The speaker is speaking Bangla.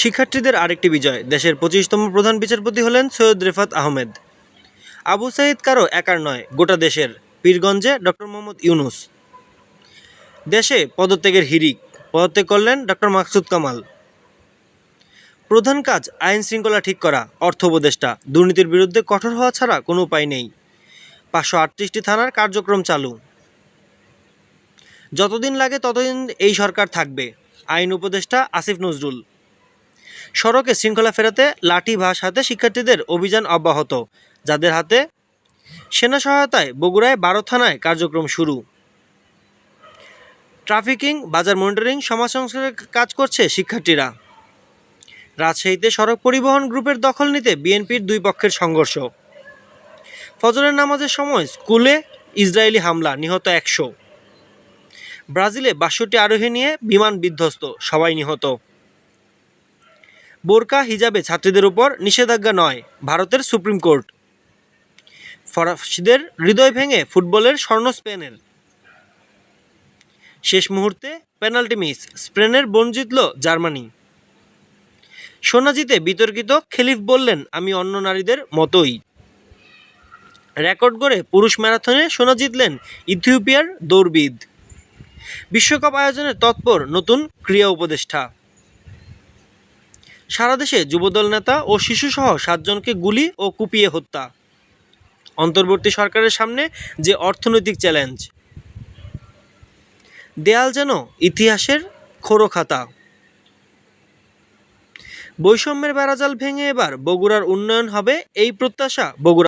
শিক্ষার্থীদের আরেকটি বিজয়। দেশের পঁচিশতম প্রধান বিচারপতি হলেন সৈয়দ রেফাত আহমেদ। আবু সাইদ কারও একার নয়, গোটা দেশের পীরগঞ্জে ডক্টর মোহাম্মদ ইউনুস। দেশে পদত্যাগের হিরিক পদত্যাগ করলেন ডক্টর মাকসুদ কামাল। প্রধান কাজ, আইন শৃঙ্খলা ঠিক করা, অর্থ উপদেষ্টা। দুর্নীতির বিরুদ্ধে কঠোর হওয়া ছাড়া কোনো উপায় নেই। পাঁচশো আটত্রিশটি থানার কার্যক্রম চালু। যতদিন লাগে ততদিন এই সরকার থাকবে। আইন উপদেষ্টা আসিফ নজরুল। সড়কে শৃঙ্খলা ফেরাতে লাঠি ভাস হাতে শিক্ষার্থীদের অভিযান অব্যাহত, যাদের হাতে সেনা সহায়তায় বগুড়ায় বারো থানায় কার্যক্রম শুরু। ট্রাফিকিং, বাজার মনিটরিং, সমাজ সংস্কারের কাজ করছে শিক্ষার্থীরা। রাজশাহীতে সড়ক পরিবহন গ্রুপের দখল নিতে বিএনপির দুই পক্ষের সংঘর্ষ। ফজরের নামাজের সময় স্কুলে ইসরায়েলি হামলা, নিহত একশো। ব্রাজিলে বাষট্টি আরোহী নিয়ে বিমান বিধ্বস্ত, সবাই নিহত। বোরকা, হিজাবে ছাত্রীদের উপর নিষেধাজ্ঞা নয়, ভারতের সুপ্রিম কোর্ট। ফরাসিদের হৃদয় ভেঙে ফুটবলের স্বর্ণ স্পেনের। শেষ মুহূর্তে পেনাল্টি মিস, স্পেনের বোন জিতল জার্মানি। সোনা জিতে বিতর্কিত খেলিফ বললেন, আমি অন্য নারীদের মতোই। রেকর্ড গড়ে পুরুষ ম্যারাথনে সোনা জিতলেন ইথিওপিয়ার দৌড়বিদ বিশ্বকাপ আয়োজনে তৎপর নতুন ক্রীড়া উপদেষ্টা। সারা দেশে যুবদল নেতা ও শিশুসহ সাতজনকে গুলি ও কুপিয়ে হত্যা। অন্তর্বর্তী সরকারের সামনে যে অর্থনৈতিক চ্যালেঞ্জ, দেয়াল যেন ইতিহাসের খোরখাতা। বৈষম্যের বেড়াজাল ভেঙে এবার বগুড়ার উন্নয়ন হবে এই প্রত্যাশা বগুড়া